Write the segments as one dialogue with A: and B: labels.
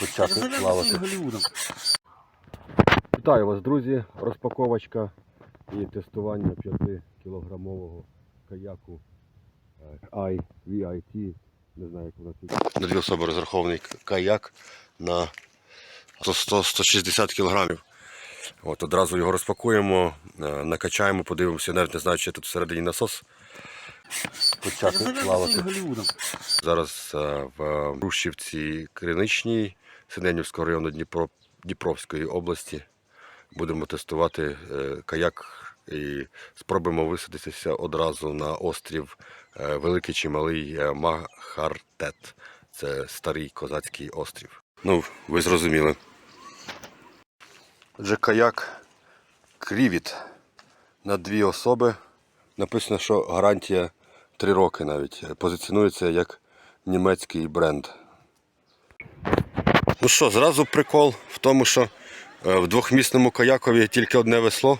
A: почати плавати. Вітаю вас, друзі! Розпаковочка і тестування 5-кілограмового каяку е, IVIT. Не знаю, як вона тут. На дві особи розрахований каяк на 100-160 кілограмів. От, одразу його розпакуємо, е, накачаємо, подивимося, навіть не знаю, чи тут всередині насос. Почати плавати. Зараз е, в Рущівці Криничній Синенівського району Дніпро, Дніпровської області будемо тестувати е, каяк і спробуємо висадитися одразу на острів е, Великий чи Малий е, Махартет. Це старий козацький острів. Ну, ви зрозуміли. Отже, каяк Крівіт на дві особи. Написано, що гарантія 3 роки навіть. Позиціонується як німецький бренд. Ну що, зразу прикол в тому, що е, в двохмісному каякові тільки одне весло.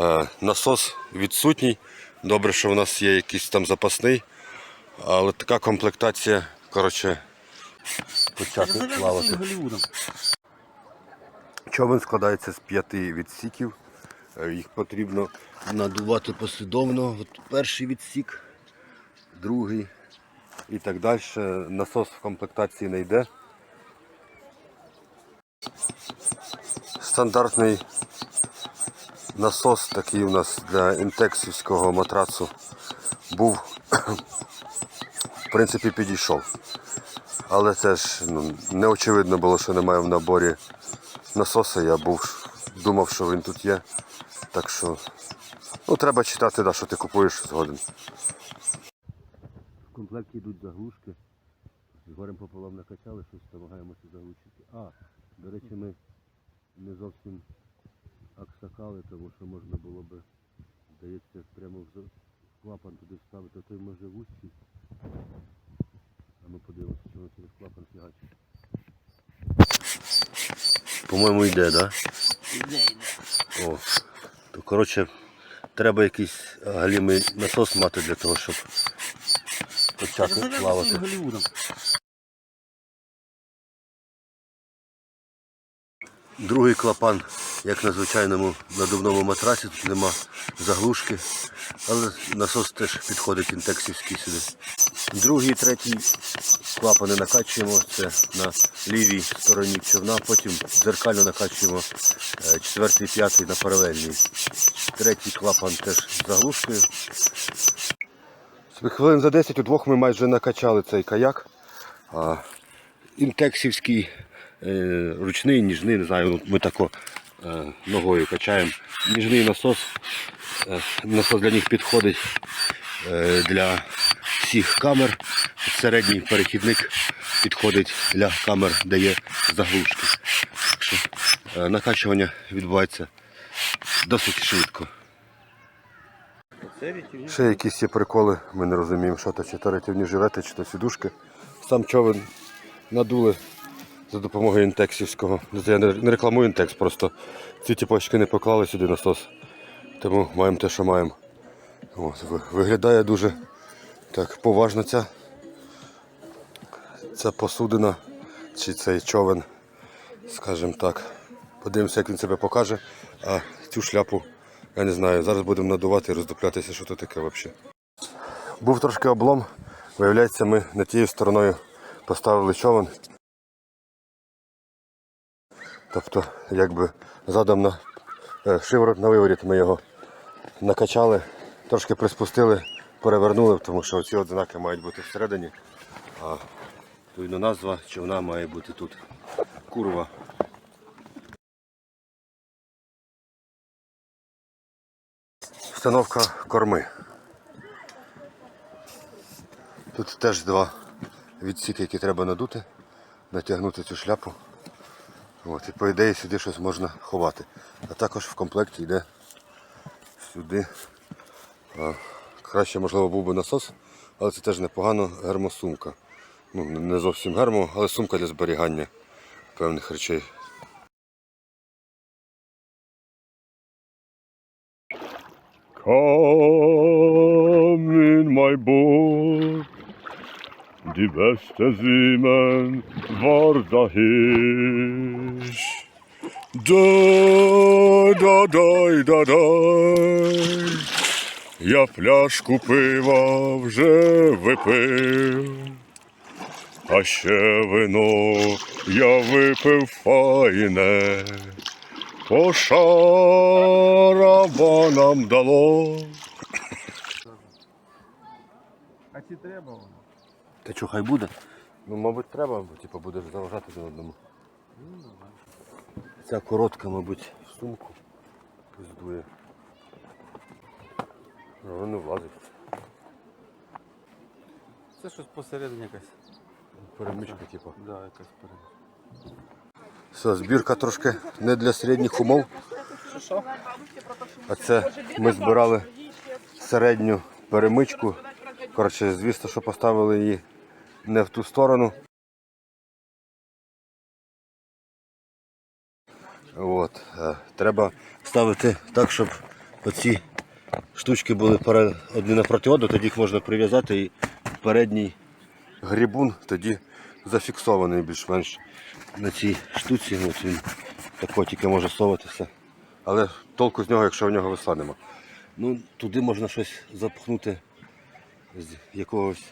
A: Е, Насос відсутній. Добре, що в нас є якийсь там запасний. Але така комплектація, коротше, почати плавати. Човен складається з п'яти відсіків. Е, Їх потрібно надувати послідовно. От перший відсік, другий і так далі. Насос в комплектації не йде. Стандартний насос такий у нас для інтексівського матрацу був. В принципі, підійшов. Але це ж ну, не очевидно було, що немає в наборі насоса. Я був, думав, що він тут є. Так що ну, треба читати, да, що ти купуєш згоден. В комплекті йдуть заглушки. З горем пополам накачали, щось намагаємося заглушити. А, до речі, ми не зовсім аксакали, тому що можна було би, здається, прямо в клапан туди вставити, а той може вущий. А ми подивимося, чи воно через клапан фігачить. По-моєму, йде, так?
B: Іде, іде.
A: О, то коротше, треба якийсь галімий насос мати для того, щоб почати плавати. Другий клапан, як на звичайному надувному матраці, тут нема заглушки, але насос теж підходить інтексівський сюди. Другий, третій клапани накачуємо, це на лівій стороні човна, потім дзеркально накачуємо е, четвертий, п'ятий на паралельній. Третій клапан теж з заглушкою. Хвилин за 10 удвох ми майже накачали цей каяк. Інтексівський ручний, ніжний, не знаю, ми тако е, ногою качаємо. Ніжний насос. Е, насос для них підходить е, для всіх камер. Середній перехідник підходить для камер, де є заглушки. Так що е, накачування відбувається досить швидко. Ще якісь є приколи, ми не розуміємо, що то, чи то рятівні жилети, чи то сідушки. Сам човен надули за допомогою інтексівського. Я не рекламую інтекс, просто ці тіпочки не поклали сюди насос. Тому маємо те, що маємо. От, виглядає дуже так поважно ця, ця посудина чи цей човен, скажімо так. Подивимося, як він себе покаже. А цю шляпу, я не знаю, зараз будемо надувати і роздуплятися, що це таке взагалі. Був трошки облом. Виявляється, ми не тією стороною поставили човен. Тобто, якби задом на е, шиворот на виворіт ми його накачали, трошки приспустили, перевернули, тому що ці ознаки мають бути всередині. А відповідно назва човна має бути тут. Курва. Встановка корми. Тут теж два відсіки, які треба надути, натягнути цю шляпу. От, і по ідеї сюди щось можна ховати. А також в комплекті йде сюди. А, краще, можливо, був би насос, але це теж непогано гермосумка. Ну, не- зовсім гермо, але сумка для зберігання певних речей. Come in my boat,
C: Die beste Siemen war dahin. Дай, да, дай, да, дай. Я пляшку пива вже випив, а ще вино я випив файне, по шарабанам дало.
D: А чи треба воно?
A: Та що, хай буде? Ну, мабуть, треба, бо типу, будеш заважати один одному. Ця коротка, мабуть, в сумку пиздує. Воно не влазить.
D: Це щось посередині якась.
A: Перемичка, типу.
D: Да, якась перед.
A: Все, збірка трошки не для середніх умов. А це ми збирали середню перемичку. Коротше, звісно, що поставили її не в ту сторону. От. е, Треба ставити так, щоб оці штучки були одні напроти одного, тоді їх можна прив'язати і передній грібун тоді зафіксований більш-менш на цій штуці. От він тако тільки може соватися. Але толку з нього, якщо в нього нема. Ну, туди можна щось запхнути з якогось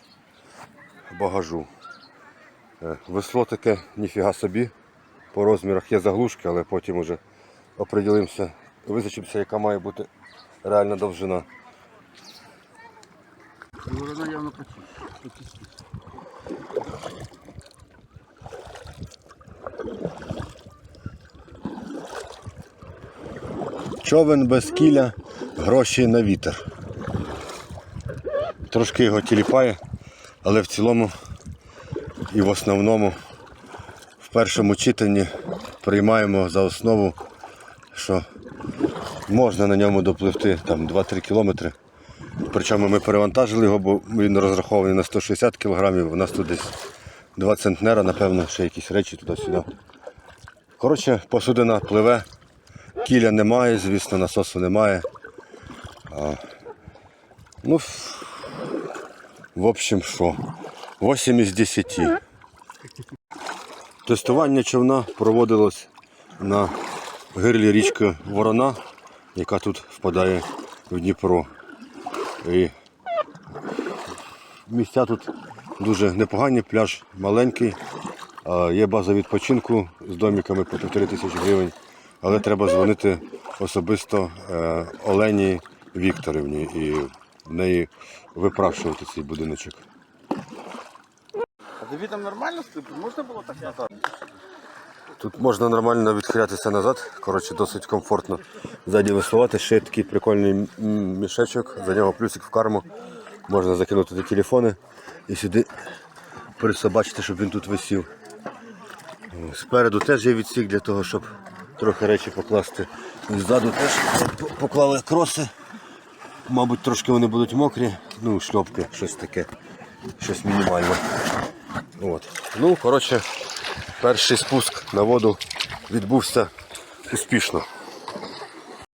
A: багажу. Е, Весло таке ніфіга собі. По розмірах є заглушки, але потім уже оприділимося, визначимося, яка має бути реальна довжина.
D: Воно явно почистить.
A: Човен без кіля, гроші на вітер. Трошки його тіліпає, але в цілому і в основному в першому читанні приймаємо за основу, що можна на ньому допливти там 2-3 кілометри. Причому ми перевантажили його, бо він розрахований на 160 кілограмів, у нас тут десь 2 центнера, напевно, ще якісь речі туди-сюди. Коротше, посудина пливе. Кіля немає, звісно, насосу немає. А, ну, в общем, що? 8 із 10. Тестування човна проводилось на гирлі річки Ворона, яка тут впадає в Дніпро. І місця тут дуже непогані, пляж маленький. Є база відпочинку з домиками по півтори тисячі гривень, але треба дзвонити особисто е, Олені Вікторівні і в неї випрашувати цей будиночок.
D: Тобі нормально ступити? Можна було так назад?
A: Тут можна нормально відхилятися назад, коротше, досить комфортно ззаді веслувати. Ще такий прикольний мішечок, за нього плюсик в карму. Можна закинути туди телефони і сюди присобачити, щоб він тут висів. Спереду теж є відсік для того, щоб трохи речі покласти. І ззаду теж поклали кроси. Мабуть, трошки вони будуть мокрі, ну, шльопки, щось таке, щось мінімальне. От. Ну, коротше, перший спуск на воду відбувся успішно.